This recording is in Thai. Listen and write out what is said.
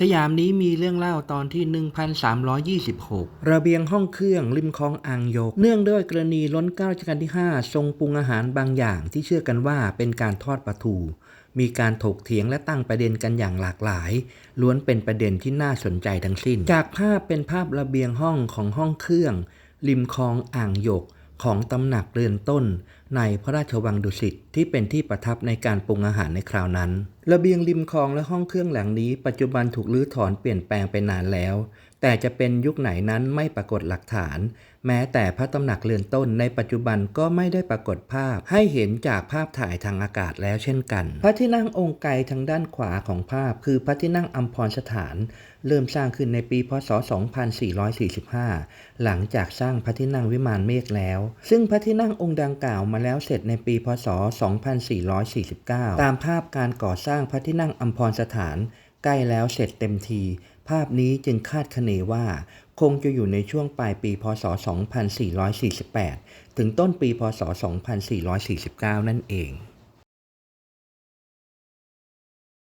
สยามนี้มีเรื่องเล่าตอนที่ 1326 ระเบียงห้องเครื่องริมคลองอ่างยก เนื่องด้วยกรณีล้นเก้ารัชกาลที่ 5 ทรงปรุงอาหารบางอย่างที่เชื่อกันว่าเป็นการทอดปลาทู มีการถกเถียงและตั้งประเด็นกันอย่างหลากหลาย ล้วนเป็นประเด็นที่น่าสนใจทั้งสิ้น จากภาพเป็นภาพระเบียงห้องของห้องเครื่อง ริมคลองอ่างหยกของตำหนักเรือนต้น ในพระราชวังดุสิตที่เป็นที่ประทับในการปรุงอาหารในคราวนั้น ระเบียงริมคลองและห้องเครื่องหลังนี้ ปัจจุบันถูกรื้อถอนเปลี่ยนแปลงไปนานแล้ว แต่จะเป็นยุคไหนนั้นไม่ปรากฏหลักฐาน แม้แต่พระตำหนักเรือนต้นในปัจจุบันก็ไม่ได้ปรากฏภาพ ให้เห็นจากภาพถ่ายทางอากาศแล้วเช่นกัน พระที่นั่งองค์ไกลทางด้านขวาของภาพ คือพระที่นั่งอัมพรสถาน เริ่มสร้างขึ้นในปีพศ 2445 หลังจากสร้างพระที่นั่งวิมานเมฆแล้ว ซึ่งพระที่นั่งองค์ดังกล่าวมาแล้วเสร็จในปีพศ 2449 ตามภาพการก่อสร้างร้างพระที่นั่งอัมพรสถาน ใกล้แล้วเสร็จเต็มที ภาพนี้จึงคาดคะเนว่า คงจะอยู่ในช่วงปลายปีพศ 2448 ถึงต้นปีพศ 2449 นั่นเอง